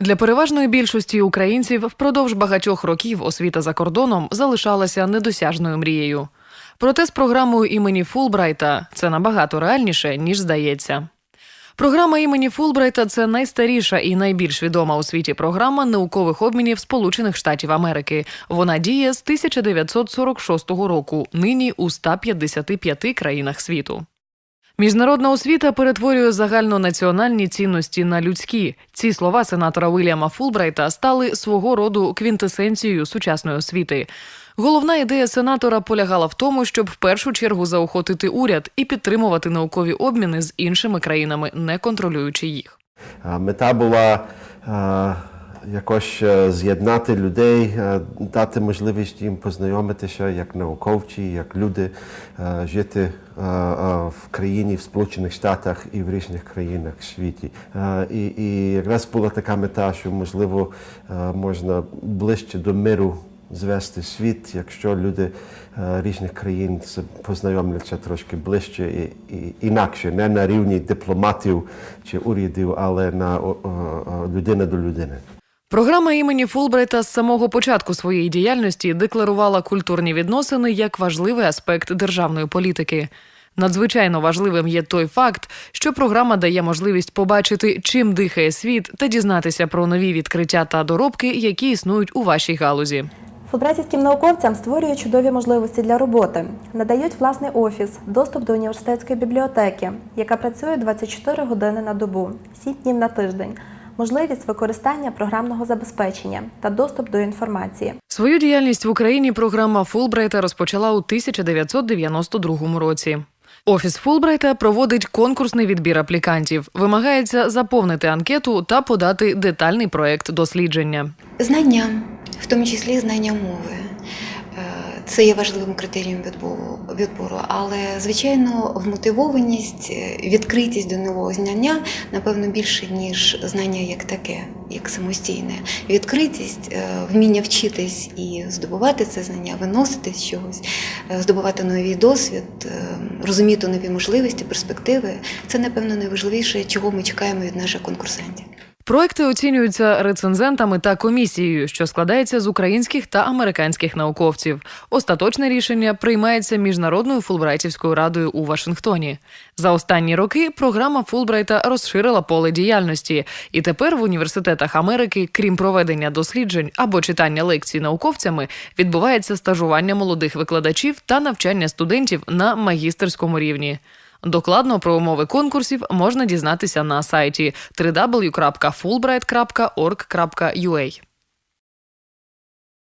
Для переважної більшості українців впродовж багатьох років освіта за кордоном залишалася недосяжною мрією. Проте з програмою імені Фулбрайта це набагато реальніше, ніж здається. Програма імені Фулбрайта це найстаріша і найбільш відома у світі програма наукових обмінів Сполучених Штатів Америки. Вона діє з 1946 року, нині у 155 країнах світу. Міжнародна освіта перетворює загальнонаціональні цінності на людські. Ці слова сенатора Вільяма Фулбрайта стали свого роду квінтесенцією сучасної освіти. Головна ідея сенатора полягала в тому, щоб в першу чергу заохотити уряд і підтримувати наукові обміни з іншими країнами, не контролюючи їх. Мета була якось е, з'єднати людей, е, дати можливість їм познайомитися як науковці, як люди, е, жити в країні, в Сполучених Штатах і в різних країнах світі. І, і якраз була така мета, що можливо можна ближче до миру звести світ, якщо люди різних країн познайомляться трошки ближче і, і інакше, не на рівні дипломатів чи урядів, але на о, о, людина до людини. Програма імені Фулбрайта з самого початку своєї діяльності декларувала культурні відносини як важливий аспект державної політики. Надзвичайно важливим є той факт, що програма дає можливість побачити, чим дихає світ, та дізнатися про нові відкриття та доробки, які існують у вашій галузі. Фулбрайтівським науковцям створюють чудові можливості для роботи, надають власний офіс, доступ до університетської бібліотеки, яка працює 24 години на добу, 7 днів на тиждень, можливість використання програмного забезпечення та доступ до інформації. Свою діяльність в Україні програма Фулбрайта розпочала у 1992 році. Офіс Фулбрайта проводить конкурсний відбір аплікантів. Вимагається заповнити анкету та подати детальний проект дослідження. Знання, в тому числі знання мови. Це є важливим критерієм відбору, але звичайно вмотивованість, е, відкритість до нового знання напевно більше ніж знання як таке, як самостійне. Відкритість, е, вміння вчитись і здобувати це знання, виносити з чогось, е, здобувати новий досвід, розуміти нові можливості, перспективи. Це напевно найважливіше, чого ми чекаємо від наших конкурсантів. Проекти оцінюються рецензентами та комісією, що складається з українських та американських науковців. Остаточне рішення приймається міжнародною фулбрайтівською радою у Вашингтоні. За останні роки програма Фулбрайта розширила поле діяльності, і тепер в університетах Америки, крім проведення досліджень або читання лекцій науковцями, відбувається стажування молодих викладачів та навчання студентів на магістерському рівні. Докладно про умови конкурсів можна дізнатися на сайті www.fulbright.org.ua.